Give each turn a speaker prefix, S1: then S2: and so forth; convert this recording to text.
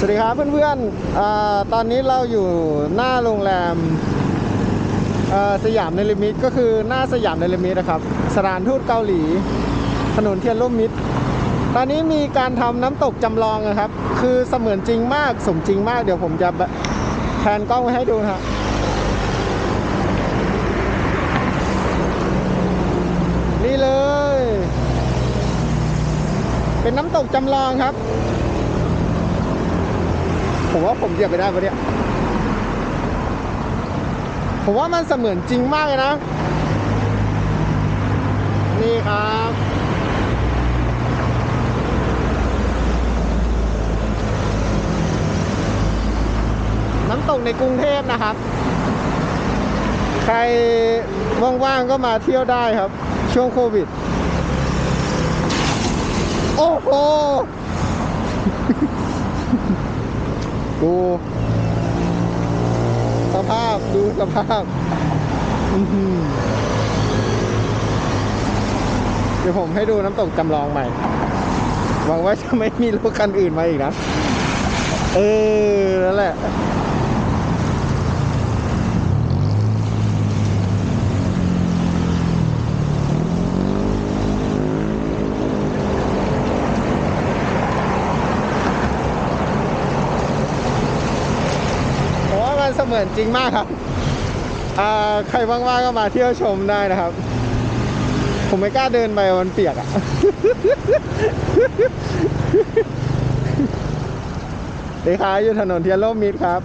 S1: สวัสดีครับเพื่อนๆอตอนนี้เราอยู่หน้าโรงแรมสยามเนลิมิตก็คือหน้าสยามเนลิมิตนะครับ สถานทูตเกาหลี ถนนเทียนร่มมิตร ตอนนี้มีการทำน้ำตกจำลองนะครับ คือเสมือนจริงมากสมจริงมากเดี๋ยวผมจะแพนกล้องไว้ให้ดูนะฮะนี่เลย เป็นน้ำตกจำลองครับ ผมว่าผมเหยียบไปได้ปะเนี่ย ผมว่ามันเสมือนจริงมากเลยนะ นี่ครับน้ำตกในกรุงเทพนะครับ ใครว่างๆก็มาเที่ยวได้ครับ ช่วงโควิด โอ้โห ดูสภาพดูสภาพอือหือเดี๋ยวผมให้ดูน้ำตกจำลองใหม่ หวังว่าจะไม่มีรถคันอื่นมาอีกนะ เออ นั่นแหละ ผมว่ามัน เสมือนจริงมากครับอ่าใครว่างๆก็มาเที่ยวชมได้นะครับ ผมไม่กล้าเดินไปมันเปียกอะ่ะเดี๋ยวค้าอยู่ถนนเทียนร่มมิตรครับ